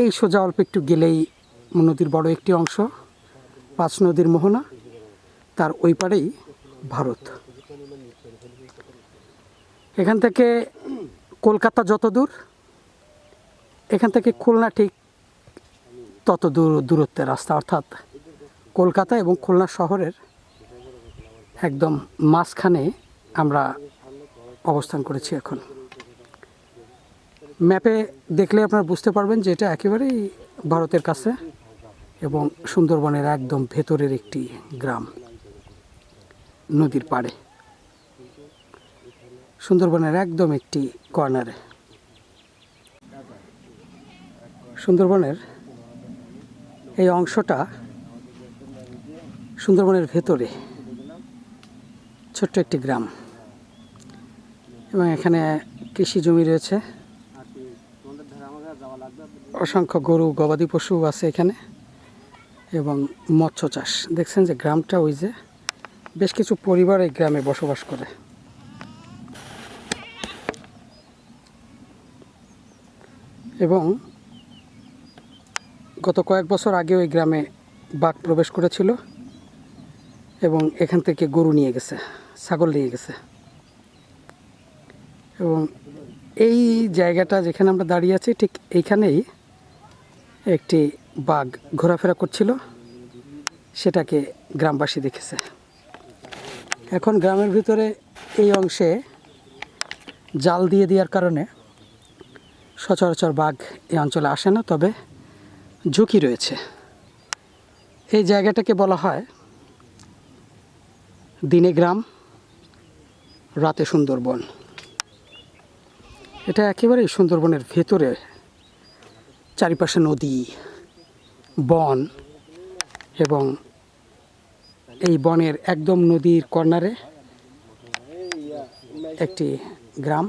এই সোজা অল্প একটু গেলেই নদীর বড় একটি অংশ, পাঁচ নদীর মোহনা, তার ওই পারেই ভারত। এখান থেকে কলকাতা যত দূর, এখান থেকে খুলনা ঠিক তত দূর দূরত্বের রাস্তা। অর্থাৎ কলকাতা এবং খুলনা শহরের একদম মাঝখানে আমরা অবস্থান করেছি এখন। ম্যাপে দেখলে আপনারা বুঝতে পারবেন যে এটা একেবারেই ভারতের কাছে এবং সুন্দরবনের একদম ভেতরের একটি গ্রাম নদীর পাড়ে। সুন্দরবনের একদম একটি কর্নারে। সুন্দরবনের এই অংশটা সুন্দরবনের ভেতরে ছোট্ট একটি গ্রাম এবং এখানে কৃষি জমি রয়েছে। অসংখ্য গরু, গবাদি পশু আছে এখানে এবং মৎস্য চাষ। দেখছেন যে গ্রামটা ওই যে বেশ কিছু পরিবার এই গ্রামে বসবাস করে। এবং গত কয়েক বছর আগেও এই গ্রামে বাঘ প্রবেশ করেছিল এবং এখান থেকে গরু নিয়ে গেছে, ছাগল নিয়ে গেছে। এবং এই জায়গাটা যেখানে আমরা দাঁড়িয়ে আছি, ঠিক এইখানেই একটি বাঘ ঘোরাফেরা করছিল। সেটাকে গ্রামবাসী দেখেছে। এখন গ্রামের ভিতরে এই অংশে জাল দিয়ে দেওয়ার কারণে সচরাচর বাঘ এই অঞ্চলে আসে না, তবে ঝুঁকি রয়েছে। এই জায়গাটাকে বলা হয় দিনে গ্রাম রাতে সুন্দরবন। এটা একেবারেই সুন্দরবনের ভেতরে, চারিপাশে নদী, বন এবং এই বনের একদম নদীর কর্নারে একটি গ্রাম।